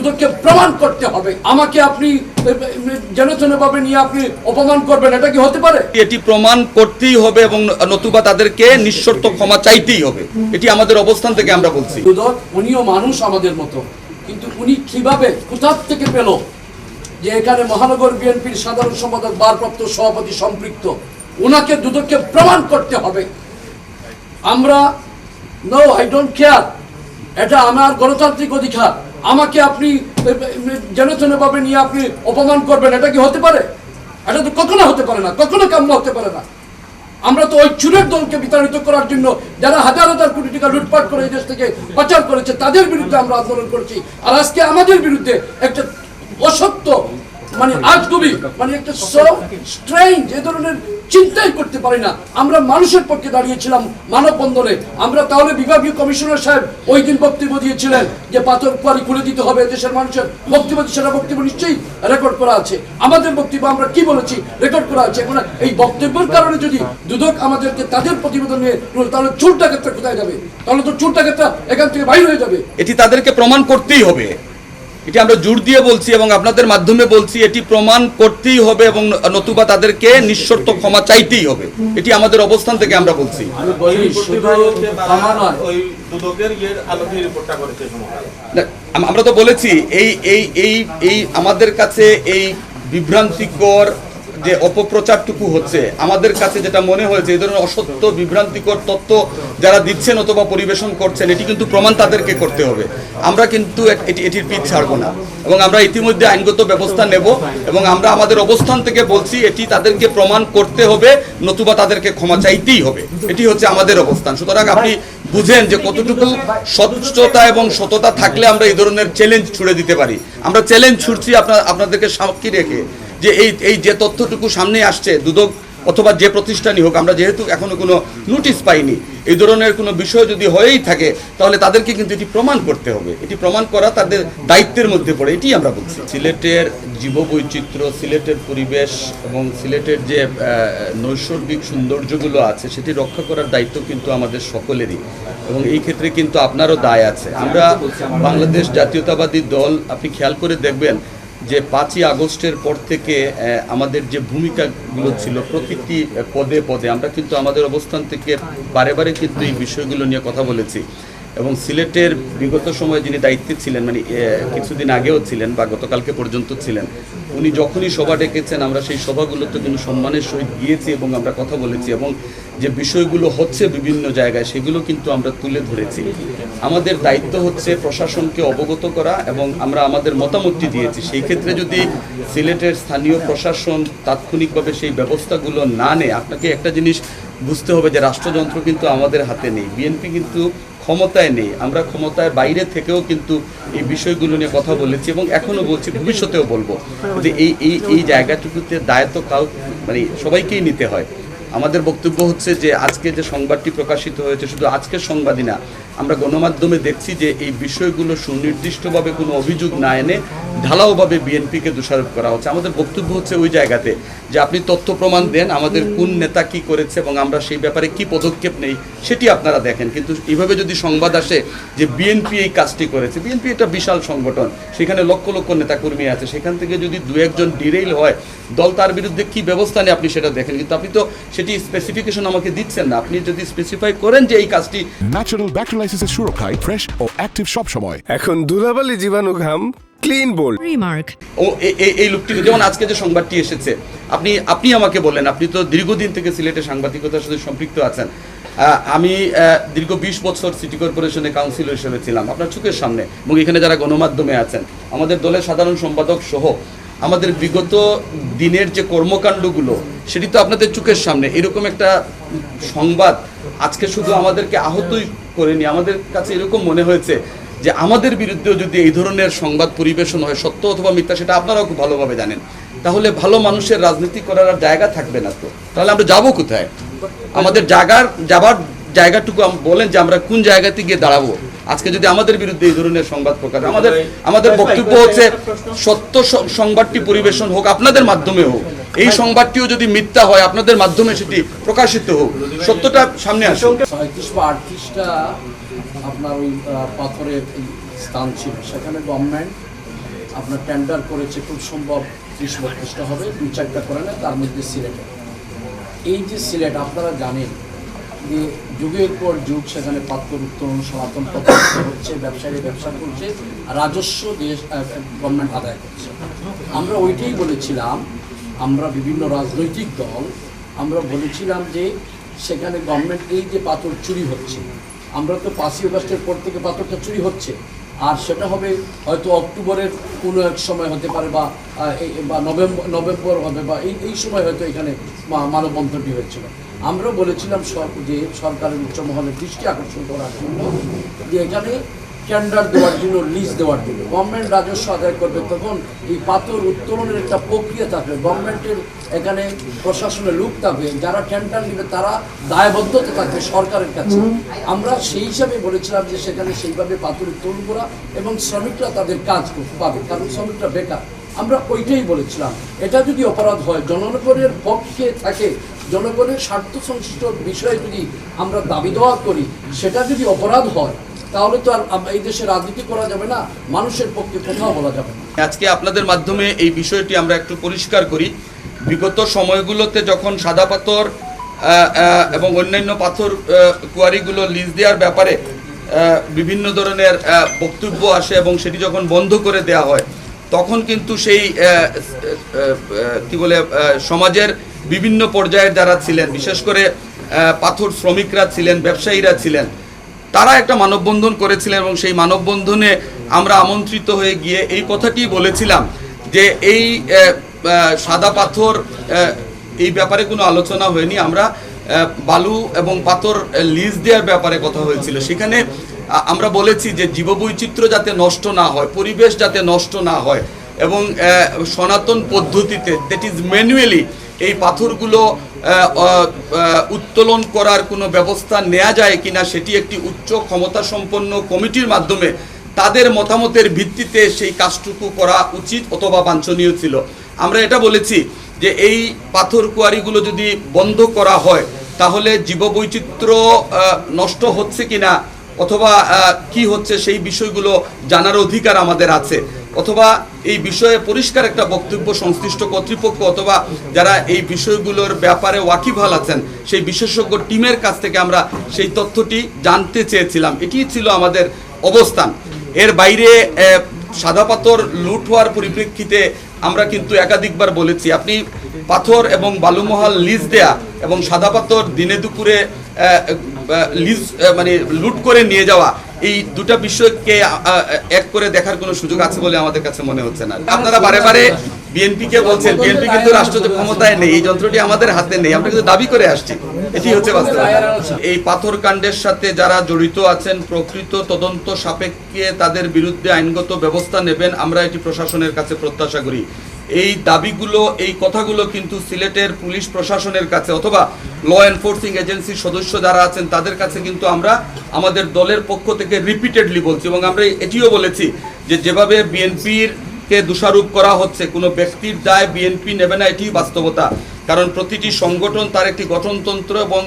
দুদককে প্রমাণ করতে হবে। আমাকে আপনি জেনেছেন ভাবে নিয়ে আপনি অপমান করবেন এটা কি হতে পারে? এটি প্রমাণ করতেই হবে এবং নতুবা তাদেরকে নিঃশর্ত ক্ষমা চাইতেই হবে। এটি আমাদের অবস্থান থেকে আমরা বলছি। দুদক উনিও মানুষ আমাদের মতো। কিন্তু উনি কীভাবে কোথার থেকে পেল যে এখানে মহানগর বিএনপির সাধারণ সম্পাদক বারপ্রাপ্ত সভাপতি সম্পৃক্ত? ওনাকে দুদককে প্রমাণ করতে হবে। আমরা নো আই ডোন্ট কেয়ার। এটা আমার গণতান্ত্রিক অধিকার। আমাকে আপনি জেনেছেন ভাবে নিয়ে আপনি অপমান করবেন, এটা কি হতে পারে? এটা তো কখনো হতে পারে না, কখনো কাম্য হতে পারে না। আমরা তো ওই চুরের দলকে বিতাড়িত করার জন্য যারা হাজার হাজার কোটি টাকা লুটপাট করে এই দেশ থেকে পাচার করেছে, তাদের বিরুদ্ধে আমরা আন্দোলন করছি। আর আজকে আমাদের বিরুদ্ধে একটা অসত্য মানে আজগুবি মানে একটা সো স্ট্রেঞ্জ এ ধরনের চিন্তাই করতে পারি না। আমরা মানুষের পক্ষে দাঁড়িয়েছিলাম মানববন্ধনে। আমরা তাহলে বিভাগীয় কমিশনার সাহেব ওই দিন বক্তব্য দিয়েছিলেন যে পাথর কুয়ারি খুলে দিতে হবে, দেশের মানুষের বক্তব্য, সেটা বক্তব্য নিশ্চয়ই রেকর্ড করা আছে। আমাদের বক্তব্য আমরা কি বলেছি? রেকর্ড করা আছে। এখন এই বক্তব্যের কারণে যদি দুদক আমাদেরকে তাদের প্রতিবেদন নিয়ে তাহলে চুর ডাকাতটা কোথায় যাবে? তাহলে তো চুর ডাকাতটা এখান থেকে বাইরে হয়ে যাবে। এটি তাদেরকে প্রমাণ করতেই হবে। এটি আমরা জোর দিয়ে বলছি এবং আপনাদের মাধ্যমে বলছি এটি প্রমাণ করতেই হবে এবং নতুবা তাদেরকে নিঃশর্ত ক্ষমা চাইতেই হবে। এটি আমাদের অবস্থান থেকে আমরা বলছি। আমরা তো বলেছি এই এই এই এই আমাদের কাছে এই বিভ্রান্তিকর যে অপপ্রচারটুকু হচ্ছে। আমাদের কাছে যেটা মনে হয়েছে এই ধরনের অসত্য, বিভ্রান্তিকর তথ্য যারা দিচ্ছেন অথবা পরিবেশন করছেন, এটি কিন্তু প্রমাণ তাদেরকে করতে হবে। আমরা কিন্তু এটি এটির পিঠ ছাড়বো না। এবং আমরা ইতিমধ্যে আইনগত ব্যবস্থা নেব এবং আমরা আমাদের অবস্থান থেকে বলছি, এটি তাদেরকে প্রমাণ করতে হবে, নতুবা তাদেরকে ক্ষমা চাইতেই হবে। এটি হচ্ছে আমাদের অবস্থান। সুতরাং আপনি বুঝেন যে কতটুকু স্বচ্ছতা এবং সততা থাকলে আমরা এই ধরনের চ্যালেঞ্জ ছুড়ে দিতে পারি। আমরা চ্যালেঞ্জ ছুড়ছি আপনার আপনাদেরকে সাক্ষী রেখে। যে এই এই যে তথ্যটুকু সামনে আসছে, দুদক অথবা যে প্রতিষ্ঠানই হোক, আমরা যেহেতু এখনও কোনো নোটিশ পাইনি, এই ধরনের কোনো বিষয় যদি হয়েই থাকে, তাহলে তাদেরকে কিন্তু এটি প্রমাণ করতে হবে। এটি প্রমাণ করা তাদের দায়িত্বের মধ্যে পড়ে এটি আমরা বলছি। সিলেটের জীববৈচিত্র্য, সিলেটের পরিবেশ এবং সিলেটের যে নৈসর্গিক সৌন্দর্যগুলো আছে, সেটি রক্ষা করার দায়িত্ব কিন্তু আমাদের সকলেরই। এবং এই ক্ষেত্রে কিন্তু আপনারও দায় আছে। আমরা বাংলাদেশ জাতীয়তাবাদী দল, আপনি খেয়াল করে দেখবেন যে পাঁচই আগস্টের পর থেকে আমাদের যে ভূমিকাগুলো ছিল প্রতিটি পদে পদে, আমরা কিন্তু আমাদের অবস্থান থেকে বারে বারে কিন্তু এই বিষয়গুলো নিয়ে কথা বলেছি। এবং সিলেটের বিগত সময়ে যিনি দায়িত্বে ছিলেন মানে কিছুদিন আগেও ছিলেন বা গতকালকে পর্যন্ত ছিলেন উনি যখনই সভা ডেকেছেন, আমরা সেই সভাগুলোতে কিন্তু সম্মানের সহিত গিয়েছি এবং আমরা কথা বলেছি এবং যে বিষয়গুলো হচ্ছে বিভিন্ন জায়গায়, সেগুলো কিন্তু আমরা তুলে ধরেছি। আমাদের দায়িত্ব হচ্ছে প্রশাসনকে অবগত করা এবং আমরা আমাদের মতামতটি দিয়েছি। সেই ক্ষেত্রে যদি সিলেটের স্থানীয় প্রশাসন তাৎক্ষণিকভাবে সেই ব্যবস্থাগুলো না নেয়, আপনাকে একটা জিনিস বুঝতে হবে যে রাষ্ট্রযন্ত্র কিন্তু আমাদের হাতে নেই। বিএনপি কিন্তু ক্ষমতায় নেই। আমরা ক্ষমতায় বাইরে থেকেও কিন্তু এই বিষয়গুলো নিয়ে কথা বলেছি এবং এখনও বলছি, ভবিষ্যতেও বলব যে এই এই এই জায়গাটুকুতে দায়িত্ব কাউ মানে সবাইকেই নিতে হয়। আমাদের বক্তব্য হচ্ছে যে আজকে যে সংবাদটি প্রকাশিত হয়েছে, শুধু আজকের সংবাদই না আমরা গণমাধ্যমে দেখছি যে এই বিষয়গুলো সুনির্দিষ্টভাবে কোনো অভিযোগ না এনে ঢালাওভাবে বিএনপিকে দোষারোপ করা হচ্ছে। আমাদের বক্তব্য হচ্ছে ওই জায়গাতে যে আপনি তথ্য প্রমাণ দেন আমাদের কোন নেতা কি করেছে এবং আমরা সেই ব্যাপারে কি পদক্ষেপ নেই সেটি আপনারা দেখেন। কিন্তু এইভাবে যদি সংবাদ আসে যে বিএনপি এই কাজটি করেছে বিএনপি এটা বিশাল সংগঠন সেখানে লক্ষ লক্ষ নেতাকর্মী আছে সেখান থেকে যদি দু একজন ডিরেইল হয় দল তার বিরুদ্ধে কি ব্যবস্থা নেয় আপনি সেটা দেখেন। কিন্তু আপনি তো সেটি স্পেসিফিকেশন আমাকে দিচ্ছেন না। আপনি যদি স্পেসিফাই করেন যে এই কাজটি ন্যাচারাল সুরক্ষায় ফ্রেশ ও অ্যাক্টিভ সব সময়। এখন ধুলাবালি জীবাণু ঘাম ক্লিন বোল্ড Remark. ও এই লোকটি যেমন আজকে যে সংবাদটি এসেছে আপনি আপনি আমাকে বলেন আপনি তো দীর্ঘদিন থেকে সিলেটে সাংবাদিকতার সাথে সম্পৃক্ত আছেন। আহ, আমি আহ, দীর্ঘ বিশ বছর সিটি কর্পোরেশনে কাউন্সিলর হিসেবে ছিলাম আপনার চোখের সামনে এবং এখানে যারা গণমাধ্যমে আছেন আমাদের দলের সাধারণ সম্পাদক সহ আমাদের বিগত দিনের যে কর্মকাণ্ডগুলো সেটি তো আপনাদের চোখের সামনে। এরকম একটা সংবাদ আজকে শুধু আমাদেরকে আহতই করেনি, আমাদের কাছে এরকম মনে হয়েছে যে আমাদের বিরুদ্ধেও যদি এই ধরনের সংবাদ পরিবেশন হয়, সত্য অথবা মিথ্যা, সেটা আপনারাও খুব ভালোভাবে জানেন। তাহলে ভালো মানুষের রাজনীতি করার আর জায়গা থাকবে না তো। তাহলে আমরা যাব কোথায়? আমাদের জায়গার যাবার জায়গাটুকু বলেন যে আমরা কোন জায়গাতে গিয়ে দাঁড়াবো। আজকে যদি আমাদের বিরুদ্ধে এই ধরনের সংবাদ প্রকাশ আমাদের আমাদের বক্তব্য হচ্ছে সত্য সংবাদটি পরিবেশন হোক, আপনাদের মাধ্যমে হোক। এই সংবাদটিও যদি মিথ্যা হয়, আপনাদের মাধ্যমে সেটি প্রকাশিত হোক। সত্যটা সামনে আসুক। ছয়ত্রিশ বা আটত্রিশটা আপনার ওই পাথরের স্থান ছিল। সেখানে গভর্নমেন্ট আপনার টেন্ডার করেছে, খুব সম্ভব ত্রিশ বত্রিশটা হবে দুই চারটা করে না, তার মধ্যে সিলেটে। এই যে সিলেট, আপনারা জানেন যে যুগের পর যুগ সেখানে পাত্র উত্তোলন সনাতন প্রতিষ্ঠিত হচ্ছে, ব্যবসায়ী ব্যবসা করছে, রাজস্ব দেশ গভর্নমেন্ট আদায় করছে। আমরা ওইটাই বলেছিলাম, আমরা বিভিন্ন রাজনৈতিক দল, আমরা বলেছিলাম যে সেখানে গভর্নমেন্ট এই যে পাথর চুরি হচ্ছে, আমরা তো পাঁচই অগস্টের পর থেকে পাথরটা চুরি হচ্ছে। আর সেটা হবে হয়তো অক্টোবরের কোনো এক সময় হতে পারে বা বা নভেম্বর নভেম্বর হবে বা এই এই সময় হয়তো এখানে মানববন্ধনটি হয়েছিল। আমরাও বলেছিলাম যে সরকারের উচ্চমহলের দৃষ্টি আকর্ষণ করার জন্য যে এখানে টেন্ডার দেওয়ার জন্য লিজ দেওয়ার জন্য। গভর্নমেন্ট রাজস্ব আদায় করবে তখন এই পাথর উত্তোলনের একটা প্রক্রিয়া থাকবে। গভর্নমেন্টের এখানে প্রশাসনের লোক থাকবে যারা টেন্ডার নেবে তারা দায়বদ্ধতা থাকবে সরকারের কাছে। আমরা সেই হিসাবে বলেছিলাম যে সেখানে সেইভাবে পাথর উত্তোলন করা এবং শ্রমিকরা তাদের কাজ পাবে কারণ শ্রমিকরা বেকার। আমরা ওইটাই বলেছিলাম। এটা যদি অপরাধ হয় জনগণের পক্ষে থাকে জনগণের স্বার্থ সংশ্লিষ্ট বিষয়ে যদি আমরা দাবি দেওয়া করি সেটা যদি অপরাধ হয় তাহলে তো আর এই দেশে রাজনীতি করা যাবে না, মানুষের পক্ষে কোথাও বলা যাবে না। আজকে আপনাদের মাধ্যমে এই বিষয়টি আমরা একটু পরিষ্কার করি। বিগত সময়গুলোতে যখন সাদা পাথর এবং অন্যান্য পাথর কুয়ারিগুলো লিজ দেওয়ার ব্যাপারে বিভিন্ন ধরনের বক্তব্য আসে এবং সেটি যখন বন্ধ করে দেওয়া হয়, তখন কিন্তু সেই কি বলে সমাজের বিভিন্ন পর্যায়ের যারা ছিলেন, বিশেষ করে পাথর শ্রমিকরা ছিলেন, ব্যবসায়ীরা ছিলেন তারা একটা মানববন্ধন করেছিলেন এবং সেই মানববন্ধনে আমরা আমন্ত্রিত হয়ে গিয়ে এই কথাটি বলেছিলাম যে এই সাদা পাথর এই ব্যাপারে কোনো আলোচনা হয়নি। আমরা বালু এবং পাথর লিজ দেওয়ার ব্যাপারে কথা হয়েছিল। সেখানে আমরা বলেছি যে জীববৈচিত্র্য যাতে নষ্ট না হয়, পরিবেশ যাতে নষ্ট না হয় এবং সনাতন পদ্ধতিতে দ্যাট ইজ ম্যানুয়ালি এই পাথরগুলো উত্তোলন করার কোনো ব্যবস্থা নেওয়া যায় কিনা সেটি একটি উচ্চ ক্ষমতা সম্পন্ন কমিটির মাধ্যমে তাদের মতামতের ভিত্তিতে সেই কাজটুকু করা উচিত অথবা বাঞ্ছনীয় ছিল। আমরা এটা বলেছি যে এই পাথর কুয়ারিগুলো যদি বন্ধ করা হয়, তাহলে জীববৈচিত্র্য নষ্ট হচ্ছে কিনা অথবা কি হচ্ছে সেই বিষয়গুলো জানার অধিকার আমাদের আছে। অথবা এই বিষয়ে পরিষ্কার একটা বক্তব্য সংশ্লিষ্ট কর্তৃপক্ষ অথবা যারা এই বিষয়গুলোর ব্যাপারে ওয়াকিবহাল আছেন, সেই বিশেষজ্ঞ টিমের কাছ থেকে আমরা সেই তথ্যটি জানতে চেয়েছিলাম। এটি ছিল আমাদের অবস্থান। এর বাইরে সাদা পাথর লুট হওয়ার পরিপ্রেক্ষিতে আমরা কিন্তু একাধিকবার বলেছি, আপনি পাথর এবং বালুমহাল লিজ দেয়া এবং সাদা পাথর দিনে দুপুরে লিজ মানে লুট করে নিয়ে যাওয়া এই দুটা বিষয়কে এক করে দেখার কোনো সুযোগ আছে বলে আমাদের কাছে মনে হচ্ছে না। আপনারা বারে বারে বিএনপি কে বলছেন, বিএনপি কিন্তু রাষ্ট্র ক্ষমতায় নেই, এই যন্ত্রটি আমাদের হাতে নেই, আমরা কিন্তু দাবি করে আসছি। এটি হচ্ছে বাস্তবতা। এই পাথর কাণ্ডের সাথে যারা জড়িত আছেন, প্রকৃত তদন্ত সাপেক্ষে তাদের বিরুদ্ধে আইনগত ব্যবস্থা নেবেন, আমরা এটি প্রশাসনের কাছে প্রত্যাশা করি। এই দাবিগুলো, এই কথাগুলো কিন্তু সিলেটের পুলিশ প্রশাসনের কাছে অথবা ল এনফোর্সিং এজেন্সির সদস্য যারা আছেন, তাদের কাছে কিন্তু আমরা আমাদের দলের পক্ষ থেকে রিপিটেডলি বলছি এবং আমরা এটিও বলেছি যে যেভাবে বিএনপির কে দোষারোপ করা হচ্ছে, কোনো ব্যক্তির দায় বিএনপি নেবে না এটি বাস্তবতা। কারণ প্রতিটি সংগঠন তার একটি গঠনতন্ত্র এবং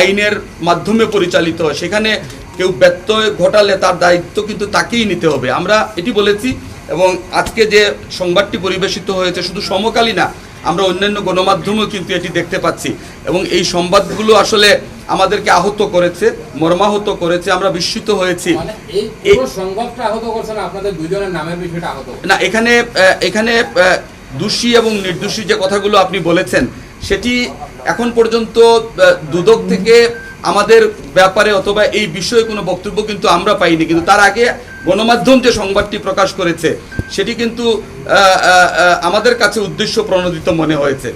আইনের মাধ্যমে পরিচালিত হয়। সেখানে কেউ ব্যত্যয় ঘটালে তার দায়িত্ব কিন্তু তাকেই নিতে হবে। আমরা এটি বলেছি এবং আজকে যে সংবাদটি পরিবেশিত হয়েছে শুধু সমকালী না আমরা অন্যান্য গণমাধ্যমেও কিন্তু এটি দেখতে পাচ্ছি এবং এই সংবাদগুলো আসলে আমাদেরকে আহত করেছে মর্মাহত করেছে আমরা বিস্মিত হয়েছি মানে। না এখানে এখানে দোষী এবং নির্দোষী যে কথাগুলো আপনি বলেছেন সেটি এখন পর্যন্ত দুদক থেকে আমাদের ব্যাপারে অথবা এই বিষয়ে কোনো বক্তব্য কিন্তু আমরা পাইনি, কিন্তু তার আগে গণমাধ্যম যে সংবাদটি প্রকাশ করেছে, সেটি কিন্তু আমাদের কাছে উদ্দেশ্য প্রণোদিত মনে হয়েছে।